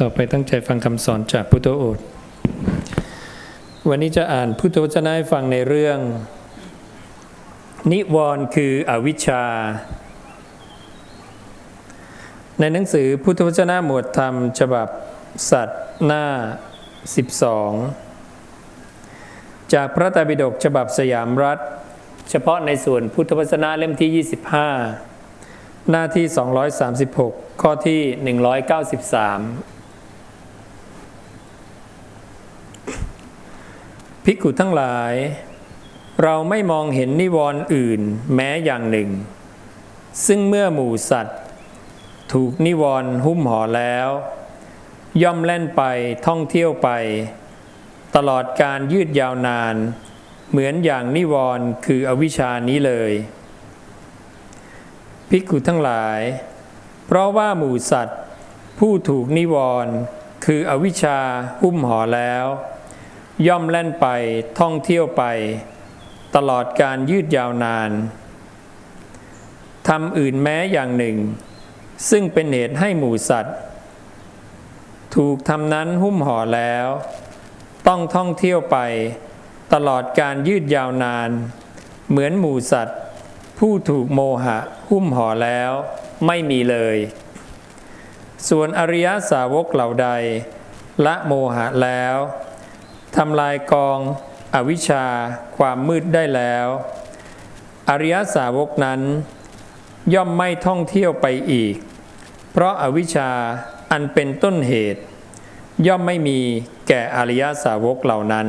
ต่อไปตั้งใจฟังคำสอนจากพุทธโอษฐ์วันนี้จะอ่านพุทธวจนะให้ฟังในเรื่อง นิวรณ์คืออวิชชา ในหนังสือพุทธวจนะหมวดธรรม ฉบับสัตว์หน้า 12 จากพระไตรปิฎกฉบับสยามรัฐ เฉพาะในส่วนพุทธวจนะเล่มที่ 25 หน้าที่ 236 ข้อที่ 193 ภิกขุทั้งหลาย เราไม่มองเห็นนิวรณ์อื่นแม้อย่างหนึ่ง ซึ่งเมื่อหมู่สัตว์ ถูกนิวรณ์หุ้มห่อแล้ว ย่อมแล่นไปท่องเที่ยวไป ตลอดการยืดยาวนาน เหมือนอย่างนิวรณ์คืออวิชานี้เลยภิกขุทั้งหลาย เพราะว่าหมู่สัตว์ ผู้ถูกนิวรณ์คืออวิชชาหุ้มห่อแล้ว ย่อมแล่นไปท่องเที่ยวไป ตลอดการยืดยาวนานทำอื่นแม้อย่างหนึ่ง ซึ่งเป็นเหตุให้หมู่สัตว์ ถูกทำนั้นหุ้มห่อแล้ว ต้องท่องเที่ยวไป ตลอดการยืดยาวนาน เหมือนหมู่สัตว์ ผู้ถูกโมหะหุ้มห่อแล้วไม่มีเลย ส่วนอริยสาวกเหล่าใด ละโมหะแล้ว ทำลายกองอวิชชาความมืดได้แล้ว อริยสาวกนั้น ย่อมไม่ท่องเที่ยวไปอีก เพราะอาวิชชาอันเป็นต้นเหตุ ย่อมไม่มีแก่อริยสาวกเหล่านั้น